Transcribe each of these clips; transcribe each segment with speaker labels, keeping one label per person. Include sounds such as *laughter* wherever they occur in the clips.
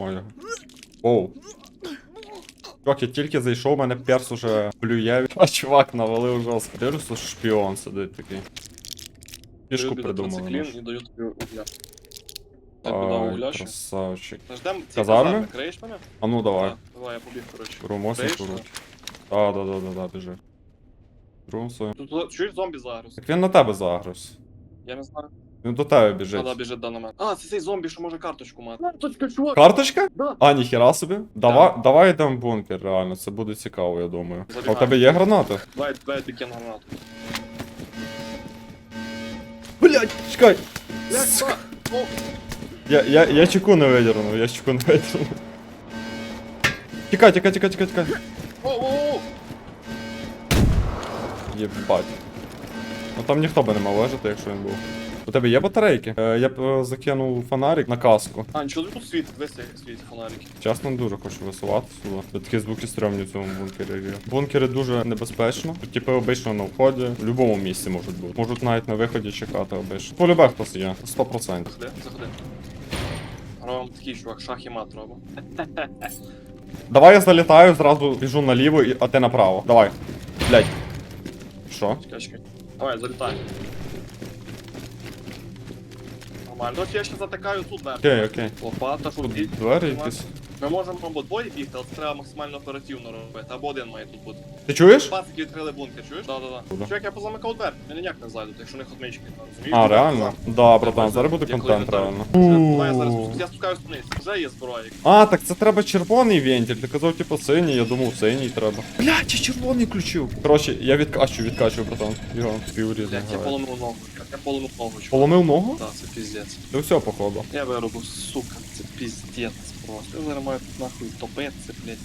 Speaker 1: Моє. Оу. Чувак, я тільки зайшов, мене перс уже плює. А чувак навалив жорстко. Дивлюся, шпіон сидить такий. Фішку придумали. наш.
Speaker 2: і даю тобі угля. Так, куди
Speaker 1: Ай,
Speaker 2: угля ще?
Speaker 1: красавчик.
Speaker 2: Ждем ці
Speaker 1: Казарми?
Speaker 2: казарми. Криєш мене?
Speaker 1: А ну давай.
Speaker 2: Так, Давай, я побіг, коротше.
Speaker 1: Беру мосик,
Speaker 2: Криєш мене?
Speaker 1: А, да, да, да, да, біжи. Трусою.
Speaker 2: Тут тут, чуєш зомбі загрус?
Speaker 1: Так він на тебе загрус.
Speaker 2: Я не знаю.
Speaker 1: Він до тебе
Speaker 2: А, да,
Speaker 1: біжить.
Speaker 2: біжить да, на мене. А, це цей зомбі, що може карточку мати. Карточка, чувак!
Speaker 1: Карточка?
Speaker 2: Да.
Speaker 1: А, ніхера собі. Давай, давай йдемо в бункер, реально, це буде цікаво, я думаю. А у
Speaker 2: Забігаю.
Speaker 1: тебе є гранати?
Speaker 2: Давай, давай ти кину гранату.
Speaker 1: Блять, чекай!
Speaker 2: Як
Speaker 1: Сука.
Speaker 2: О,
Speaker 1: Я, я, я чеку не видернув, я чеку не видернув. Тікай, тікай, тікай, тікай, тікай.
Speaker 2: о, о, о!
Speaker 1: Єбать. Ну там ніхто би не мав лежати, якщо він був. У тебе є батарейки? Е, я б е, закинув фонарик на каску.
Speaker 2: А, нічого тут світить, весь як світить фонарики.
Speaker 1: Чесно, дуже хочу висувати сюди. Бо Такі звуки стрьомні в цьому бункері. є. Бункери дуже небезпечно. Тут Типи обично на вході, в будь-якому місці можуть бути. Можуть навіть на виході чекати обично. Полюбе хтось є, 100%.
Speaker 2: Заходи, заходи. Робимо такий чувак, шах і мат робимо. *laughs*
Speaker 1: Давай я залітаю, зразу біжу наліво, і- а ти направо. Давай. Блять. Що?
Speaker 2: Чекай, чекай. Давай, залітай. Нормально. От я ще затикаю тут, да.
Speaker 1: Окей, окей.
Speaker 2: Лопата, що
Speaker 1: двері якісь.
Speaker 2: Ми можемо або двоє бігти, але це треба максимально оперативно робити. Або один має тут бути.
Speaker 1: Ти чуєш?
Speaker 2: Пацики відкрили бункер, чуєш? Да, да, да. Чувак, я позамикав двері. Вони ніяк не зайдуть, якщо не отмички, розумієш?
Speaker 1: А, реально? Да, братан, зараз буде контент, реально.
Speaker 2: Давай я зараз спускаюсь, я спускаюсь вниз. Вже є зброя.
Speaker 1: А, так це треба червоний вентиль. Ти казав, типу, синій, я думав, синій треба. Блять, я червоний включив. Коротше, я відкачу, відкачу, братан. Його піврізно.
Speaker 2: Блять, я поломив ногу. Я поломив ногу, чувак.
Speaker 1: Поломив ногу?
Speaker 2: Так, це піздець.
Speaker 1: Ти все, походу.
Speaker 2: Я виробив, сука, це піздець просто. Я зараз маю тут нахуй топитися, блять.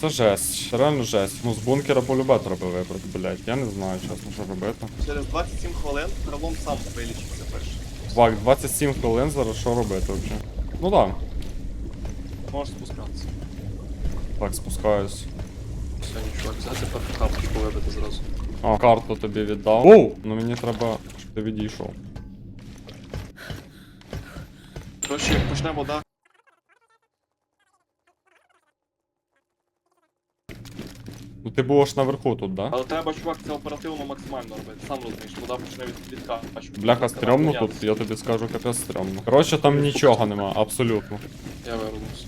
Speaker 1: Це жесть. Реально жесть. Ну, з бункера полюбе треба вибрати, блять. Я не знаю, чесно, що робити.
Speaker 2: Через 27 хвилин пролом сам вилічиться перший.
Speaker 1: Чувак, 27 хвилин зараз що робити взагалі? Ну так.
Speaker 2: Можеш спускатися.
Speaker 1: Так, спускаюсь.
Speaker 2: Все, чувак, взяти тепер карточку вибити зразу.
Speaker 1: А, карту тобі віддав. Оу! Ну мені треба, ти відійшов.
Speaker 2: Коротше, як почне вода.
Speaker 1: Ну ти будеш наверху тут, да?
Speaker 2: Але треба, чувак, це оперативно максимально робити. Сам розумієш, вода почне від відкачувати.
Speaker 1: Бляха, стрьомно тут, я тобі скажу, капець стрьомно. Коротше, там нічого нема, абсолютно.
Speaker 2: Я виробився.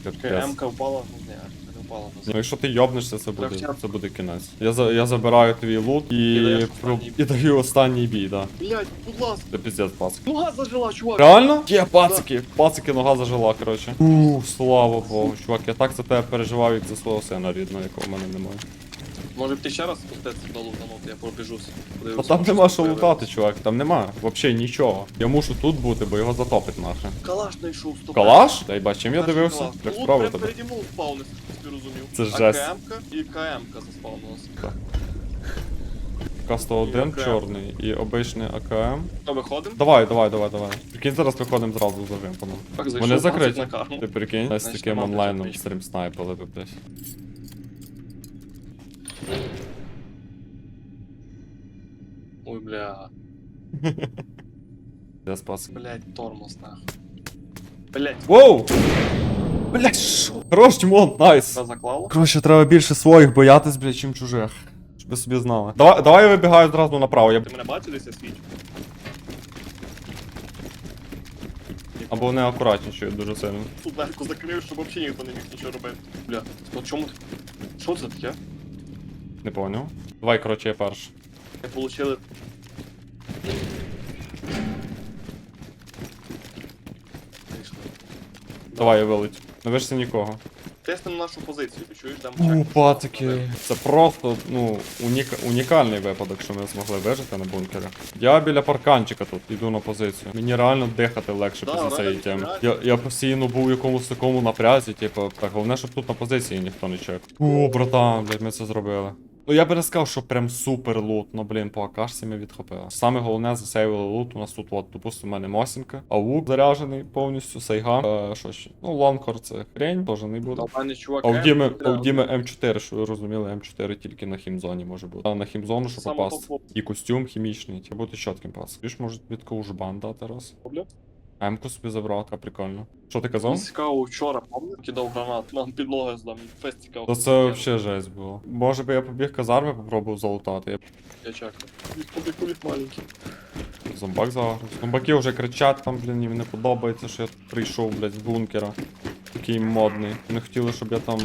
Speaker 2: Окей,
Speaker 1: Капець.
Speaker 2: М-ка впала, ну не впала
Speaker 1: Ну,
Speaker 2: назад.
Speaker 1: якщо ти йобнешся, це буде, це буде кінець. Я, за, я забираю твій лут і,
Speaker 2: І даєш
Speaker 1: про-
Speaker 2: останній
Speaker 1: і даю останній бій, да.
Speaker 2: Блять, будь ласка.
Speaker 1: Це піздець, пацик.
Speaker 2: Нога зажила, чувак.
Speaker 1: Реально? Є, пацики! Пацики, нога зажила, коротше. Ух, слава Богу, чувак, я так за тебе переживав, як за свого сина рідного, якого в мене немає.
Speaker 2: Може б ти ще раз спуститися до лутанути, я пробіжусь.
Speaker 1: Та
Speaker 2: подивлюсь,
Speaker 1: там
Speaker 2: може,
Speaker 1: нема що лутати, чувак, там нема. Вообще нічого. Я мушу тут бути, бо його затопить нахрен.
Speaker 2: Калаш знайшов, стоп.
Speaker 1: Калаш? Та й бач, чим я дивився? Як
Speaker 2: Лут прям
Speaker 1: тебе.
Speaker 2: переді мною впав, не розумів.
Speaker 1: Це
Speaker 2: А
Speaker 1: жесть.
Speaker 2: І КМ-ка заспавнилася.
Speaker 1: К-101
Speaker 2: АКМ.
Speaker 1: чорний і обичний АКМ.
Speaker 2: То виходимо?
Speaker 1: Давай, давай, давай, давай. Прикинь, зараз виходимо зразу за.
Speaker 2: Так, зайшов,
Speaker 1: Вони закриті.
Speaker 2: на карму.
Speaker 1: Ти прикинь, з
Speaker 2: Значить,
Speaker 1: таким
Speaker 2: нема
Speaker 1: онлайном стрім снайпили би десь.
Speaker 2: Ой, бля. *laughs*
Speaker 1: Я спас.
Speaker 2: Блять, тормоз нахуй. Блять,
Speaker 1: Воу! Блять, що? Хорош, Тімон, найс.
Speaker 2: заклало?
Speaker 1: Коротше, треба більше своїх боятись, блядь, чим чужих. Щоб ви собі знали. Давай, давай я вибігаю одразу направо. Я...
Speaker 2: Ти мене бачив десь я свічу?
Speaker 1: Або не акуратнічую дуже сильно.
Speaker 2: Тут дверку закрив, щоб взагалі ніхто не міг нічого робити. Бля, по чому ти? Що це таке?
Speaker 1: Не поняв. Давай, коротше, я перший.
Speaker 2: Ми получили.
Speaker 1: Давай, я вилетю. На вишці нікого.
Speaker 2: Тестимо нашу позицію, чуєш, дам
Speaker 1: У,
Speaker 2: чек.
Speaker 1: пацики. Це просто, ну, уніка... унікальний випадок, що ми змогли вижити на бункері. Я біля парканчика тут іду на позицію. Мені реально дихати легше
Speaker 2: Да,
Speaker 1: після цієї
Speaker 2: реально,
Speaker 1: теми.
Speaker 2: реально.
Speaker 1: Я, я постійно був у якомусь такому напрязі, типу, так головне, щоб тут на позиції ніхто не чекав. О, братан, блядь, ми це зробили. Ну я би не сказав, що прям супер лут, ну блін, по акашці ми відхопили. Саме головне засейвили лут. У нас тут, от, допустимо, у мене Мосінка, аук заряджений повністю, сайга. Е, що ще? Ну, лонкор це хрень, теж не буде.
Speaker 2: А в мене чувак.
Speaker 1: А в Діми, а в Діми М4, що ви розуміли, М4 тільки на хімзоні може бути. А на хімзону, щоб
Speaker 2: Саме
Speaker 1: попасти. І костюм хімічний, треба бути чітким пас. Ти ж може від жбан дати раз.
Speaker 2: Бля.
Speaker 1: М-ку собі забрав, така прикольно. Що ти казав?
Speaker 2: Цікаво, вчора, пам'ятаю, кидав гранат, нам підлога здав, мені фест цікаво.
Speaker 1: То це взагалі жесть було. Може би я побіг казарми, попробував залутати. Я
Speaker 2: Я чекаю. Тобі кулік маленький.
Speaker 1: зомбак заграв. Зомбаки вже кричать там, блін, їм не подобається, що я тут прийшов, блядь, з бункера. Такий модний. Не хотіли, щоб я там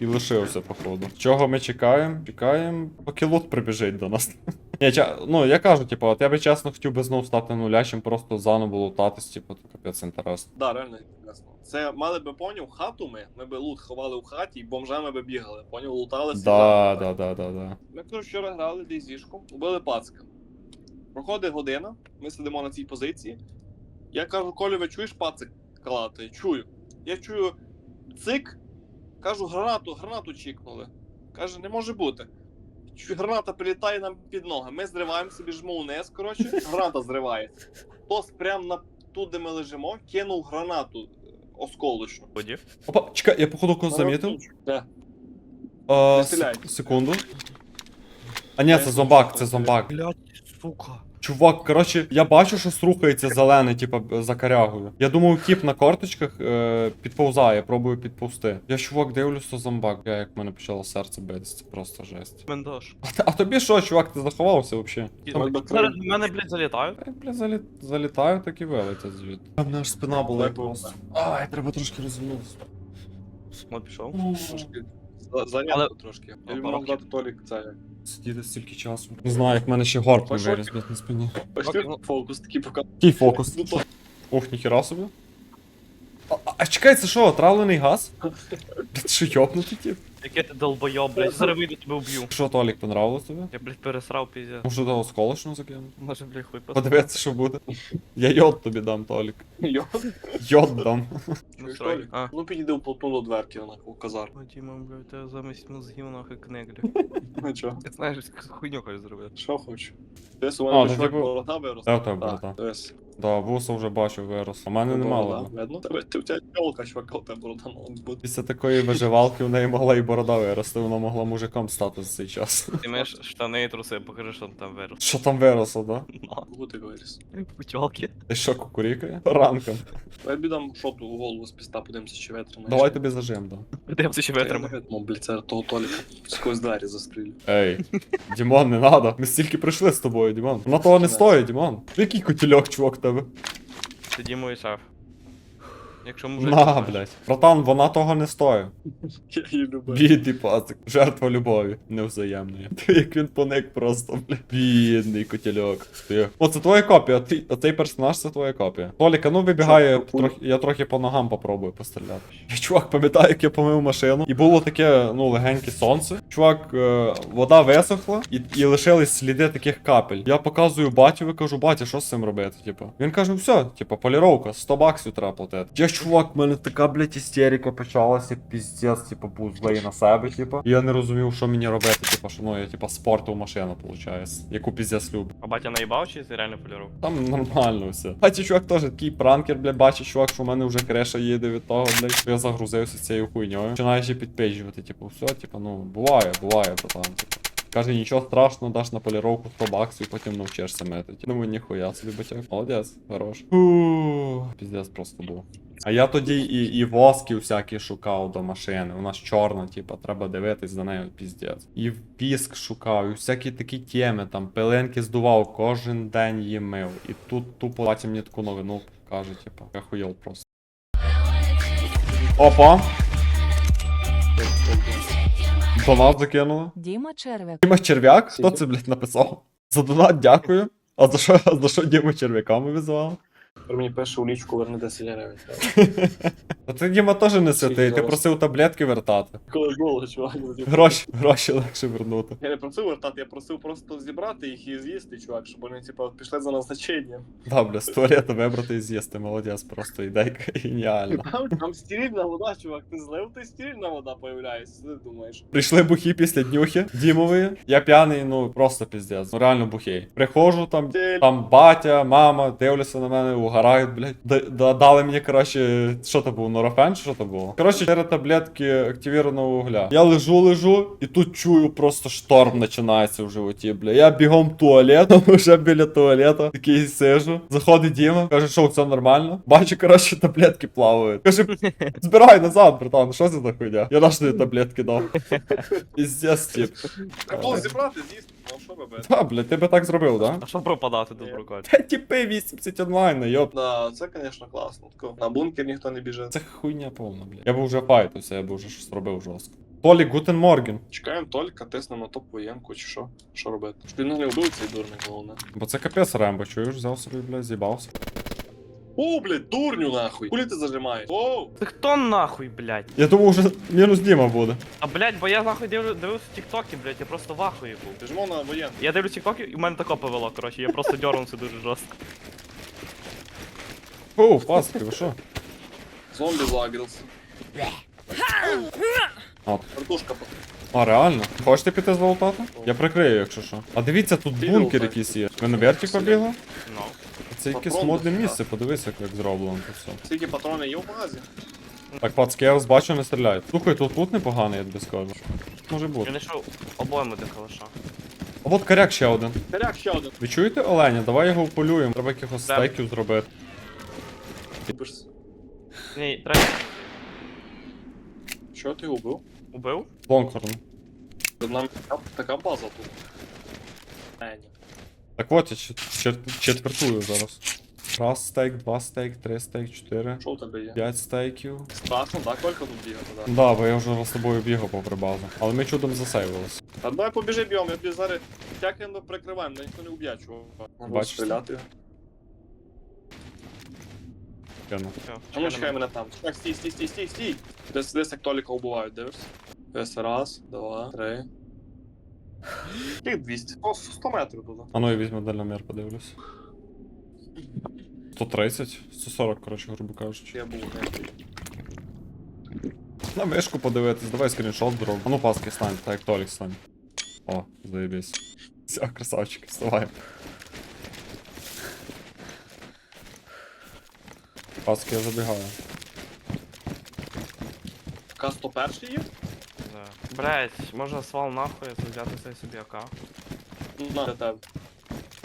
Speaker 1: і лишився, походу. Чого ми чекаємо? Чекаємо, поки лут прибіжить до нас. Ні, ну я кажу, типу, от я би чесно хотів би знов стати нулячим, просто заново лутатись, типу, це капець інтересно.
Speaker 2: Да, реально інтересно. Це мали би поняв хату ми, ми би лут ховали у хаті і бомжами би бігали. Поняв, луталися.
Speaker 1: Да, да, да, да, да.
Speaker 2: Ми кажу, вчора грали дезішку, убили пацка. Проходить година, ми сидимо на цій позиції. Я кажу, Колю, ви чуєш пацик калати? Чую. Я чую цик, кажу, гранату, гранату чікнули. Каже, не може бути. Граната прилітає нам під ноги. Ми зриваємося, біжимо вниз, коротше, граната зривається. Хтось прямо на ту, де ми лежимо, кинув гранату е, осколочну.
Speaker 1: Опа, чекай, я походу когось замітив.
Speaker 2: Да.
Speaker 1: А,
Speaker 2: Не
Speaker 1: сек-
Speaker 2: стріляйте.
Speaker 1: секунду. А ні, це зомбак, це зомбак.
Speaker 3: Блять, сука.
Speaker 1: Чувак, коротше, я бачу, що рухається зелений, типа, за корягою. Я думав, тіп на корточках е, підповзає, пробую підповзти. Я чувак дивлюсь, то зомбак. Я як в мене почало серце битись, це просто жесть.
Speaker 3: Мендош.
Speaker 1: А, а тобі що, чувак, ти заховався взагалі?
Speaker 2: Там-
Speaker 3: Зараз до мене, блядь, залітають.
Speaker 1: Я, бля, залі... залітаю, так і вилетять звідти. А мене аж спина була просто. Ай, треба трошки розвинутися.
Speaker 3: От пішов.
Speaker 2: Трошки
Speaker 3: Але-
Speaker 2: трошки. Я
Speaker 3: порог.
Speaker 2: дати Толік це.
Speaker 1: Сидіти стільки часу. Не знаю, як в мене ще горб не виріс, блядь, на спині.
Speaker 2: Бачите,
Speaker 3: ну-
Speaker 2: фокус такий пока.
Speaker 1: Який фокус?
Speaker 2: Ну, то-
Speaker 1: Ух, ніхіра собі. А, а, чекай, це що, отравлений газ? Блядь, що йобнутий тип?
Speaker 3: Яке ти долбойоб, блядь. Зараз вийду тебе вб'ю.
Speaker 1: Що, Толік, понравилось тобі?
Speaker 3: Я, блядь, пересрав піздя.
Speaker 1: Може того осколочну закину?
Speaker 3: Може, блядь, хуй пос...
Speaker 1: Подивитися, що буде. Я йод тобі дам, Толік.
Speaker 2: Йо.
Speaker 1: Йод дам.
Speaker 3: Ну, строй. А.
Speaker 2: Ну підійди в полтну до дверки, вона у казар.
Speaker 3: Ну, Діма, блядь, тебе замість мозгів нахуй кнеглі.
Speaker 2: Ну чо?
Speaker 3: Ти знаєш, хуйню хочеш зробити.
Speaker 2: Що хочу? Десь у
Speaker 1: А,
Speaker 2: мене
Speaker 1: ну,
Speaker 2: чувак
Speaker 1: типу-
Speaker 2: борода виросла.
Speaker 1: Де в тебе
Speaker 2: Так, дивись.
Speaker 1: Да, вуса вже бачу, вирос. А в мене
Speaker 2: Борода,
Speaker 1: немало.
Speaker 2: Видно? Тебе, ти в тебе тілка, чувака, у тебе борода мала бути.
Speaker 1: Після такої виживалки в неї могла і борода вирости, вона могла мужиком стати за цей час. *laughs*
Speaker 3: Ти маєш штани і труси, покажи, що там вирос.
Speaker 1: Що там виросло, да?
Speaker 3: На.
Speaker 2: Гути виріс.
Speaker 3: Путьолки.
Speaker 1: Ти що, кукурікає? Ранком.
Speaker 2: Я б дам шоту у голову з піста, подивимося, чи витримає.
Speaker 1: Давай тобі зажим, да.
Speaker 3: Де ще витримай.
Speaker 2: Ну, блядь, це того Толіка сквозь двері застрілю.
Speaker 1: Ей, Дімон, не надо. Ми стільки прийшли з тобою, Дімон. Вона того не стоїть, Дімон. Який котільок, чувак, в тебе?
Speaker 3: Ти Сидімо і шеф. Якщо мужик...
Speaker 1: На, блядь. Братан, вона того не стоїть. *laughs*
Speaker 2: Я її люблю.
Speaker 1: Бідний пацик, жертва любові невзаємної. *laughs* Ти як він поник просто, блядь. Бідний котільок. Ти. О, це твоя копія, ти, а персонаж це твоя копія. Толіка, ну вибігає, трохи, я трохи по ногам попробую постріляти. Я чувак пам'ятаю, як я помив машину, і було таке, ну, легеньке сонце. Чувак, е, вода висохла, і, і лишились сліди таких капель. Я показую батю і кажу, батя, що з цим робити? Типу. Він каже, все, типу, поліровка, 100 баксів треба платити. Я чувак, в мене така, блядь, істерика почалася, піздець, типу, був злий на себе, типу. І я не розумів, що мені робити, типу, що ну я типу спортив машину, виходить. Яку піздець люблю.
Speaker 3: А батя наїбав чи ти реально полірував?
Speaker 1: Там нормально все. Бачиш, чувак теж такий пранкер, бля, бачить, чувак, що в мене вже креша їде від того, що я загрузився цією хуйньою. Починаю ще підпиджувати, типу, все, типу, ну, буває, буває, братан, типу. Каже, нічого страшного, даш на поліровку 100 баксів, потім навчишся метати. Думаю, ніхуя собі батяк. Молодець, хорош. Піздець просто був. А я тоді і, і воски всякі шукав до машини. У нас чорна, типа, треба дивитись за нею, піздець. І піск шукав, і всякі такі теми, там пилинки здував, кожен день її мив. І тут тупо бачив мені таку новину каже, типа, я хуйов просто. Опа! Донат закинула.
Speaker 4: Діма Червяк.
Speaker 1: Діма Черв'як? Хто це, блядь, написав? За донат дякую. А за що, а за що Діма Черв'яками визвали?
Speaker 2: Тепер мені пише у лічку верни 10 гривень.
Speaker 1: А ти Діма теж не святий, ти просив таблетки вертати.
Speaker 2: Коли було, чувак.
Speaker 1: Гроші, гроші легше вернути.
Speaker 2: Я не просив вертати, я просив просто зібрати їх і з'їсти, чувак, щоб вони, типу, пішли за назначенням.
Speaker 1: Да, бля, з туалета вибрати і з'їсти, молодець, просто ідейка геніальна. *laughs*
Speaker 2: Там, там стерильна вода, чувак, ти злив, ти стерильна вода появляється, ти думаєш.
Speaker 1: Прийшли бухі після днюхи Дімової. Я п'яний, ну просто піздець. Ну реально бухий. Приходжу там, там батя, мама дивляться на мене, угорають, блядь. Д- да- дали мені, коротше, що то був, Нурофен, що то було? Коротше, 4 таблетки активірованого вугля. Я лежу, лежу, і тут чую просто шторм починається в животі, бля. Я бігом в туалет, *laughs* вже біля туалета, такий сижу. Заходить Діма, каже, що все нормально. Бачу, коротше, таблетки плавають. Каже, збирай назад, братан, що це за хуйня? Я наш таблетки дав. *laughs* Піздец, тип.
Speaker 2: Треба було зібрати, дійсно. Ну що робити?
Speaker 1: Та, бля, ти би так зробив, да?
Speaker 3: А що пропадати тут
Speaker 2: Ні.
Speaker 3: прикольно?
Speaker 1: Та тіпи 80 онлайн, йоп.
Speaker 2: Да, це, звісно, класно. Тако, На бункер ніхто не біжить.
Speaker 1: Це хуйня повна, бля. Я б вже файтився, я б вже щось робив жорстко. Толік, гутен морген.
Speaker 2: Чекаємо тільки, тиснемо топ воєнку чи що. Що робити? Щоб він не вбив цей дурник, головне.
Speaker 1: Бо це капець Рембо, чуєш, взяв собі, бля, з'їбався.
Speaker 2: О, блядь, дурню нахуй. Кулі ти зажимаєш? Оу!
Speaker 3: Ти хто нахуй, блядь?
Speaker 1: Я думав, вже мінус Діма буде.
Speaker 3: А блядь, бо я нахуй дивлю, дивився тіктоки, блядь, я просто в ахуї був.
Speaker 2: Біжимо на воєнку.
Speaker 3: Я дивлюсь тіктоки, і в мене тако повело, коротше, я просто дернувся дуже жорстко.
Speaker 1: Фу, паски, ви що?
Speaker 2: Зомбі загрілся.
Speaker 1: От.
Speaker 2: Картошка по.
Speaker 1: А, реально? Хочете піти золотати? Я прикрию, якщо що. А дивіться, тут бункер якийсь є. Ви на вертик побігли?
Speaker 3: Ну.
Speaker 1: Це якесь модне місце, подивися, як зроблено тут все.
Speaker 2: Скільки патронів є в магазі?
Speaker 1: Так, пацки, я вас бачу, не стріляйте. Слухай, тут лут непоганий, я тобі скажу. Може
Speaker 3: Я
Speaker 1: бути.
Speaker 3: знайшов обойму до калаша.
Speaker 1: А от коряк ще один.
Speaker 2: Коряк ще один.
Speaker 1: Ви чуєте оленя? Давай його вполюємо. Треба якихось
Speaker 3: Да.
Speaker 1: стейків зробити.
Speaker 3: Ні, третій.
Speaker 2: Що ти убив?
Speaker 3: Убив?
Speaker 1: Лонгхорн.
Speaker 2: Тут нам така, така база тут. Е, ні.
Speaker 1: Так от, я чет- чет- четвертую зараз. Раз стейк, два стейк, три стейк, чотири,
Speaker 2: Що у тебе є?
Speaker 1: п'ять стейків.
Speaker 2: Страшно, так? Тільки тут бігати, так?
Speaker 1: Да, бо я вже з тобою бігав попри базу. Але ми чудом засейвились.
Speaker 2: Та давай побіжи бігом, я тобі зараз тякаємо прикриваємо, мене ніхто не уб'є, чого. Можна
Speaker 1: Бачиш?
Speaker 2: стріляти.
Speaker 1: Кину.
Speaker 2: А ну чекай мене там. Так, стій, стій, стій, стій, стій. Десь, десь як Толіка убивають, дивишся? Десь раз, два, три. Їх 200. О, 100 метрів туди.
Speaker 1: А ну я візьму дальномір, подивлюсь. 130, 140, коротше, грубо кажучи.
Speaker 2: Я був не.
Speaker 1: На мишку подивитись, давай скріншот зробимо. А ну паски стань, так як Толік стань. О, заєбісь. Все, красавчик, вставай. Паски, я забігаю.
Speaker 2: К-101 є?
Speaker 3: Да. Блять, можна свал нахуй, я взяти цей собі АК.
Speaker 2: На для тебе.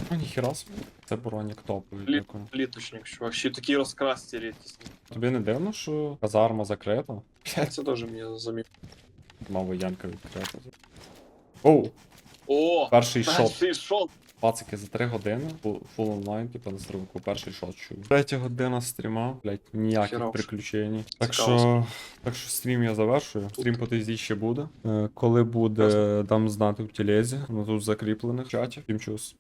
Speaker 1: А ніхіра собі. Це бронік топовий,
Speaker 2: Лі...
Speaker 1: дякую.
Speaker 2: Літочник, чувак. Ще такі розкрасті рідкісні.
Speaker 1: Тобі не дивно, що казарма закрита?
Speaker 2: Це теж мені замів.
Speaker 1: Мав воєнка відкрита. Оу,
Speaker 2: О!
Speaker 1: перший шот.
Speaker 2: Перший шот!
Speaker 1: Пацики за 3 години, фул, фул онлайн, типу на стрімку, перший шот чую. Третя година стріма, блять, ніяких
Speaker 2: Хірово.
Speaker 1: приключень. Так
Speaker 2: Цікаво.
Speaker 1: що, так що стрім я завершую. Стрім по тизі ще буде. Е, коли буде, дам знати в тілезі, ну тут закріплених в чаті. Всім чус.